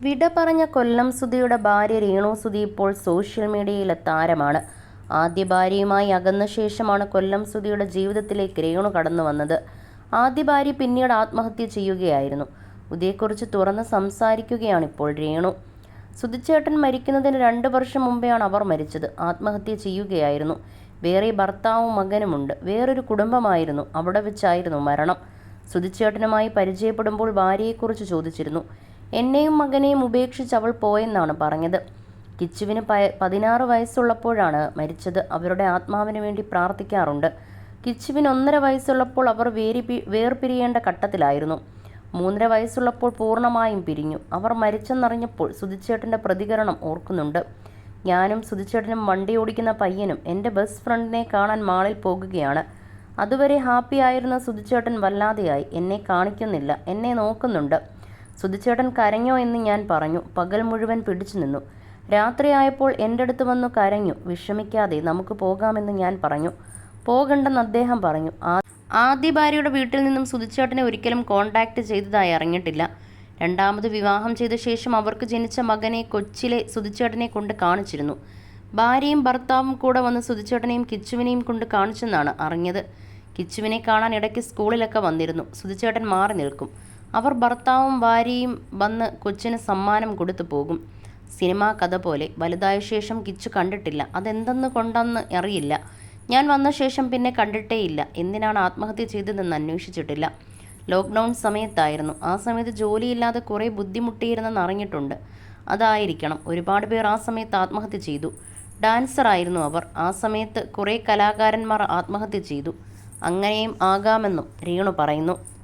വിട പറഞ്ഞ കൊല്ലം സുധിയുടെ ഭാര്യ രേണു സുധി ഇപ്പോൾ സോഷ്യൽ മീഡിയയിലെ താരമാണ്. ആദ്യ ഭാര്യയുമായി അകന്ന ശേഷമാണ് കൊല്ലം സുധിയുടെ ജീവിതത്തിലേക്ക് രേണു കടന്നു വന്നത്. ആദ്യ ഭാര്യ പിന്നീട് ആത്മഹത്യ ചെയ്യുകയായിരുന്നു. ഉദയെക്കുറിച്ച് തുറന്ന് സംസാരിക്കുകയാണിപ്പോൾ രേണു. സുധിച്ചേട്ടൻ മരിക്കുന്നതിന് രണ്ട് വർഷം മുമ്പെയാണ് അവർ മരിച്ചത്. ആത്മഹത്യ ചെയ്യുകയായിരുന്നു. വേറെ ഭർത്താവും മകനുമുണ്ട്. വേറൊരു കുടുംബമായിരുന്നു. അവിടെ വെച്ചായിരുന്നു മരണം. സുധിച്ചേട്ടനുമായി പരിചയപ്പെടുമ്പോൾ ഭാര്യയെക്കുറിച്ച് ചോദിച്ചിരുന്നു. എന്നെയും മകനെയും ഉപേക്ഷിച്ച് അവൾ പോയെന്നാണ് പറഞ്ഞത്. കിച്ചുവിന് പ പതിനാറ് വയസ്സുള്ളപ്പോഴാണ് മരിച്ചത്. അവരുടെ ആത്മാവിന് വേണ്ടി പ്രാർത്ഥിക്കാറുണ്ട്. കിച്ചുവിന് ഒന്നര വയസ്സുള്ളപ്പോൾ അവർ വേരി വേർപിരിയേണ്ട ഘട്ടത്തിലായിരുന്നു. മൂന്നര വയസ്സുള്ളപ്പോൾ പൂർണമായും പിരിഞ്ഞു. അവർ മരിച്ചെന്നറിഞ്ഞപ്പോൾ സുധിച്ചേട്ടന്റെ പ്രതികരണം ഓർക്കുന്നുണ്ട്. ഞാനും സുധിച്ചേട്ടനും വണ്ടി ഓടിക്കുന്ന പയ്യനും എന്റെ ബസ് ഫ്രണ്ടിനെ കാണാൻ മാളിൽ പോകുകയാണ്. അതുവരെ ഹാപ്പി ആയിരുന്ന സുധിച്ചേട്ടൻ വല്ലാതെയായി. എന്നെ കാണിക്കുന്നില്ല. എന്നെ നോക്കുന്നുണ്ട്. സുധിച്ചേട്ടൻ കരഞ്ഞോ എന്ന് ഞാൻ പറഞ്ഞു. പകൽ മുഴുവൻ പിടിച്ചു നിന്നു. രാത്രിയായപ്പോൾ എന്റെ അടുത്ത് വന്നു കരഞ്ഞു. വിഷമിക്കാതെ നമുക്ക് പോകാമെന്ന് ഞാൻ പറഞ്ഞു. പോകണ്ടെന്ന് അദ്ദേഹം പറഞ്ഞു. ആദ്യ ഭാര്യയുടെ വീട്ടിൽ നിന്നും സുധിച്ചേട്ടനെ ഒരിക്കലും കോണ്ടാക്ട് ചെയ്തതായി അറിഞ്ഞിട്ടില്ല. രണ്ടാമത് വിവാഹം ചെയ്ത ശേഷം അവർക്ക് ജനിച്ച മകനെ കൊച്ചിലെ സുധിച്ചേട്ടനെ കൊണ്ട് കാണിച്ചിരുന്നു. ഭാര്യയും ഭർത്താവും കൂടെ വന്ന് സുധിച്ചേട്ടനെയും കിച്ചുവിനെയും കൊണ്ട് കാണിച്ചെന്നാണ് അറിഞ്ഞത്. കിച്ചുവിനെ കാണാൻ ഇടയ്ക്ക് സ്കൂളിലൊക്കെ വന്നിരുന്നു. സുധിച്ചേട്ടൻ മാറി നിൽക്കും. അവർ ഭർത്താവും ഭാര്യയും വന്ന് കൊച്ചിന് സമ്മാനം കൊടുത്തു പോകും. സിനിമാ കഥ പോലെ വലുതായ ശേഷം കിച്ചു കണ്ടിട്ടില്ല. അതെന്തെന്ന് കൊണ്ടെന്ന് അറിയില്ല. ഞാൻ വന്ന ശേഷം പിന്നെ കണ്ടിട്ടേയില്ല. എന്തിനാണ് ആത്മഹത്യ ചെയ്തതെന്ന് അന്വേഷിച്ചിട്ടില്ല. ലോക്ക്ഡൗൺ സമയത്തായിരുന്നു. ആ സമയത്ത് ജോലിയില്ലാതെ കുറേ ബുദ്ധിമുട്ടിയിരുന്നെന്ന് അറിഞ്ഞിട്ടുണ്ട്. അതായിരിക്കണം. ഒരുപാട് പേർ ആ സമയത്ത് ആത്മഹത്യ ചെയ്തു. ഡാൻസറായിരുന്നു അവർ. ആ സമയത്ത് കുറേ കലാകാരന്മാർ ആത്മഹത്യ ചെയ്തു. അങ്ങനെയും ആകാമെന്നും രീണു പറയുന്നു.